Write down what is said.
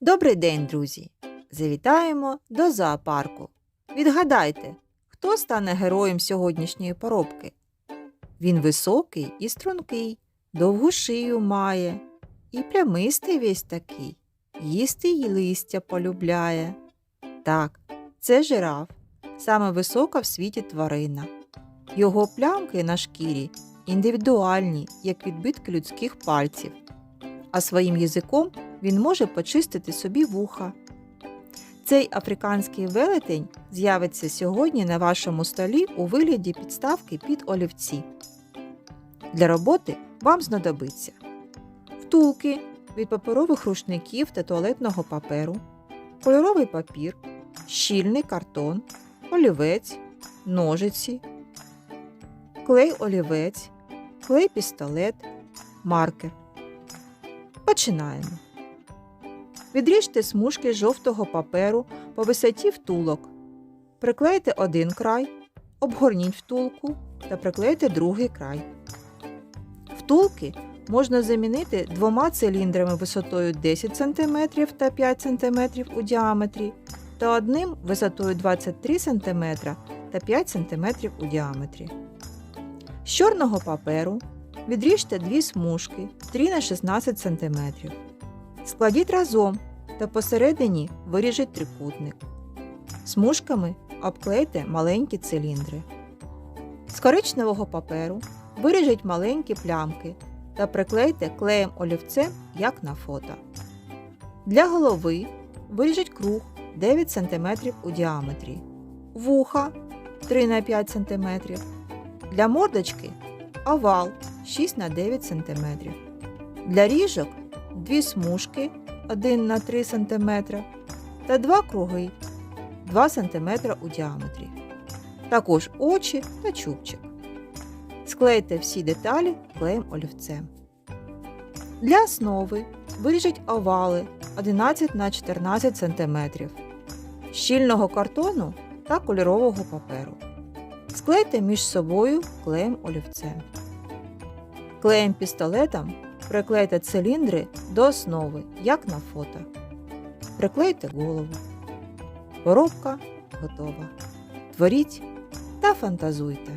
Добрий день, друзі! Завітаємо до зоопарку. Відгадайте, хто стане героєм сьогоднішньої поробки? Він високий і стрункий, довгу шию має, і плямистий весь такий, їсти й листя полюбляє. Так, це жираф, саме висока в світі тварина. Його плямки на шкірі індивідуальні, як відбитки людських пальців, а своїм язиком він може почистити собі вуха. Цей африканський велетень з'явиться сьогодні на вашому столі у вигляді підставки під олівці. Для роботи вам знадобиться втулки від паперових рушників та туалетного паперу, кольоровий папір, щільний картон, олівець, ножиці, клей олівець, клей пістолет, маркер. Починаємо. Відріжте смужки жовтого паперу по висоті втулок. Приклейте один край, обгорніть втулку та приклейте другий край. Втулки можна замінити двома циліндрами висотою 10 см та 5 см у діаметрі та одним висотою 23 см та 5 см у діаметрі. З чорного паперу відріжте дві смужки 3 на 16 см. Складіть разом та посередині виріжіть трикутник. Смужками обклейте маленькі циліндри. З коричневого паперу виріжіть маленькі плямки та приклейте клеєм олівцем, як на фото. Для голови виріжіть круг 9 см у діаметрі, вуха 3 на 5 см. Для мордочки овал 6 на 9 см. Для ріжок дві смужки 1 на 3 см та два круги 2 см у діаметрі. Також очі та чубчик. Склейте всі деталі клеєм олівцем. Для основи виріжіть овали 11 на 14 см, щільного картону та кольорового паперу. Склейте між собою клеєм олівцем. Клеєм пістолетом приклейте циліндри до основи, як на фото. Приклейте голову. Коробка готова. Творіть та фантазуйте.